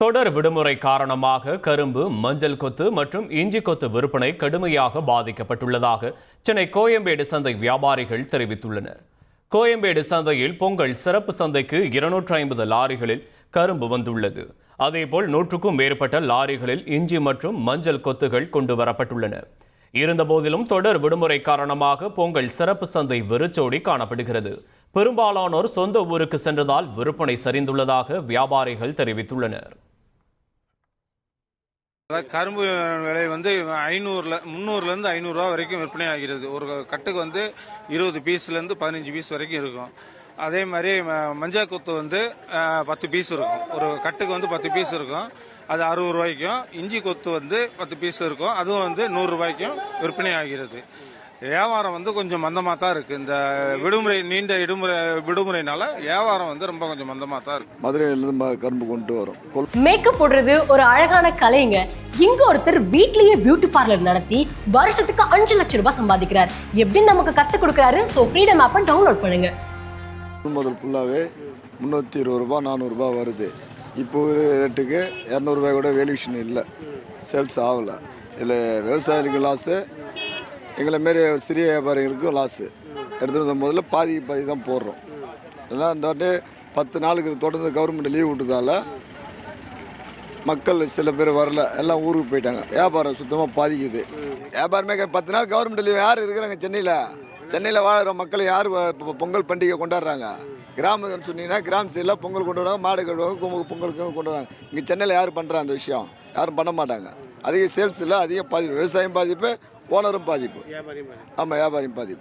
தொடர் விடுமுறை காரணமாக கரும்பு மஞ்சள் கொத்து மற்றும் இஞ்சி கொத்து விற்பனை கடுமையாக பாதிக்கப்பட்டுள்ளதாக சென்னை கோயம்பேடு சந்தை வியாபாரிகள் தெரிவித்துள்ளனர். கோயம்பேடு சந்தையில் பொங்கல் சிறப்பு சந்தைக்கு இருநூற்று ஐம்பது லாரிகளில் கரும்பு வந்துள்ளது. அதேபோல் நூற்றுக்கும் மேற்பட்ட லாரிகளில் இஞ்சி மற்றும் மஞ்சள் கொத்துகள் கொண்டு வரப்பட்டுள்ளன. இருந்தபோதிலும் தொடர் விடுமுறை காரணமாக பொங்கல் சிறப்பு சந்தை வெறிச்சோடி காணப்படுகிறது. பெரும்பாலானோர் சொந்த ஊருக்கு சென்றதால் விற்பனை சரிந்துள்ளதாக வியாபாரிகள் தெரிவித்துள்ளனர். அதாவது கரும்பு விலை வந்து ஐநூறுல முந்நூறுலேருந்து ஐநூறுரூவா வரைக்கும் விற்பனை ஆகிறது. ஒரு கட்டுக்கு வந்து இருபது பீஸ்லேருந்து பதினஞ்சு பீஸ் வரைக்கும் இருக்கும். அதே மாதிரி ம- மஞ்சள் கொத்து வந்து பத்து பீஸ் இருக்கும். ஒரு கட்டுக்கு வந்து பத்து பீஸ் இருக்கும். அது அறுபது ரூபாய்க்கும் இஞ்சி கொத்து வந்து பத்து பீஸ் இருக்கும். அதுவும் வந்து நூறு ரூபாய்க்கும் விற்பனை ஆகிறது. வியாபாரம் வந்து கொஞ்சம் மந்தமாக தான் இருக்கு. இந்த விடுமுறை நீண்ட விடுமுறை விடுமுறைனால வியாபாரம் வந்து ரொம்ப கொஞ்சம் மந்தமாக தான் இருக்கு. மதுரையிலிருந்து கரும்பு கொண்டு வரோம். மேக்கப் போடுறது ஒரு அழகான கலைங்க. இங்க ஒருத்தர் வீட்லயே பியூட்டி பார்லர் நடத்தி வருஷத்துக்கு அஞ்சு லட்சம் ரூபாய் சம்பாதிக்கிறார். எப்படின்னு நமக்கு கத்து கொடுக்குறாரு? சோ ஃப்ரீடம் ஆப்பை டவுன்லோட் பண்ணுங்க. முதல் ஃபுல்லாகவே முந்நூற்றி இருபது ரூபா நானூறுரூபா வருது. இப்போ ஒரு ரேட்டுக்கு இரநூறுபாய் கூட வேல்யூஷன் இல்லை. சேல்ஸ் ஆகலை. இதில் விவசாயிகளுக்கு லாஸு எங்களை மாரி சிறிய வியாபாரிகளுக்கும் லாஸு எடுத்துகிட்டு வந்த முதல்ல பாதி பாதி தான் போடுறோம். அதான் இந்த வாட்டி பத்து நாளுக்கு தொடர்ந்து கவர்மெண்ட் லீவ் விட்டதால மக்கள் சில பேர் வரல. எல்லாம் ஊருக்கு போயிட்டாங்க. வியாபாரம் சுத்தமாக பாதிக்குது. வியாபாரமே பத்து நாள் கவர்மெண்ட் லீவ் யார் இருக்கிறாங்க சென்னையில்? சென்னையில் வாழ்கிற மக்கள் யார் இப்போ பொங்கல் பண்டிகை கொண்டாடுறாங்க? கிராமம் சொன்னீங்கன்னா கிராம சைடில் பொங்கல் கொண்டாடுவாங்க மாடு கட்டுவாங்க பொங்கல் பொங்கலுக்கு கொண்டாடுறாங்க இங்கே சென்னையில் யார் பண்ணுறா அந்த விஷயம்? யாரும் பண்ண மாட்டாங்க. அதிக சேல்ஸ் இல்லை அதிக பாதிப்பு. விவசாயம் பாதிப்பு ஓனரும் பாதிப்பு. ஆமாம் வியாபாரியும் பாதிப்பு.